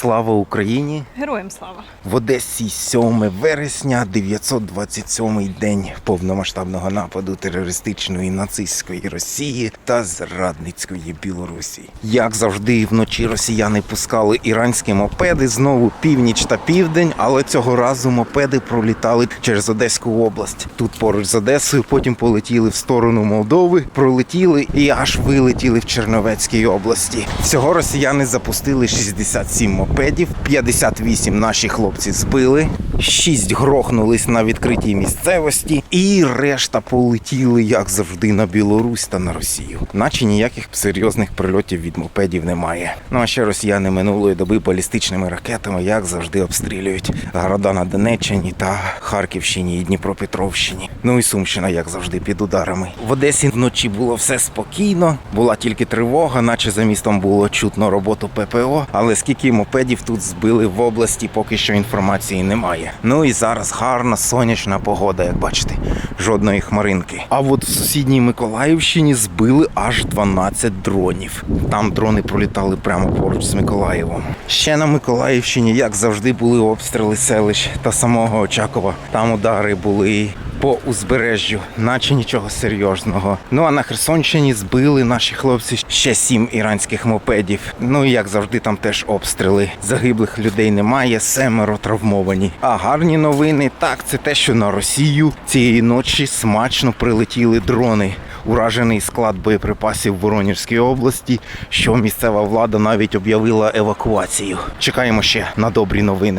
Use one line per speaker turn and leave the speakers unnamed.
Слава Україні!
Героям слава!
В Одесі 7 вересня, 927 день повномасштабного нападу терористичної нацистської Росії та зрадницької Білорусі. Як завжди, вночі росіяни пускали іранські мопеди знову північ та південь, але цього разу мопеди пролітали через Одеську область. Тут поруч з Одесою, потім полетіли в сторону Молдови, пролетіли і аж вилетіли в Черновецькій області. Всього росіяни запустили 67 мопедів, 58 наші хлопці збили, 6 грохнулись на відкритій місцевості, і решта полетіли, як завжди, на Білорусь та на Росію. Наче ніяких серйозних прильотів від мопедів немає. Ну а ще росіяни минулої доби балістичними ракетами, як завжди, обстрілюють города на Донеччині та Харківщині і Дніпропетровщині. Ну і Сумщина, як завжди, під ударами. В Одесі вночі було все спокійно, була тільки тривога, наче за містом було чутно роботу ППО. Але скільки мопедів тут збили в області, поки що інформації немає. Ну і зараз гарна сонячна погода, як бачите, жодної хмаринки. А от в сусідній Миколаївщині збили аж 12 дронів. Там дрони пролітали прямо поруч з Миколаєвом. Ще на Миколаївщині, як завжди, були обстріли селищ та самого Очакова. Там удари були по узбережжю, наче нічого серйозного. Ну а на Херсонщині збили наші хлопці ще сім іранських мопедів. Ну і як завжди, там теж обстріли. Загиблих людей немає, семеро травмовані. А гарні новини так, це те, що на Росію цієї ночі смачно прилетіли дрони. Уражений склад боєприпасів в Воронежській області, що місцева влада навіть об'явила евакуацію. Чекаємо ще на добрі новини.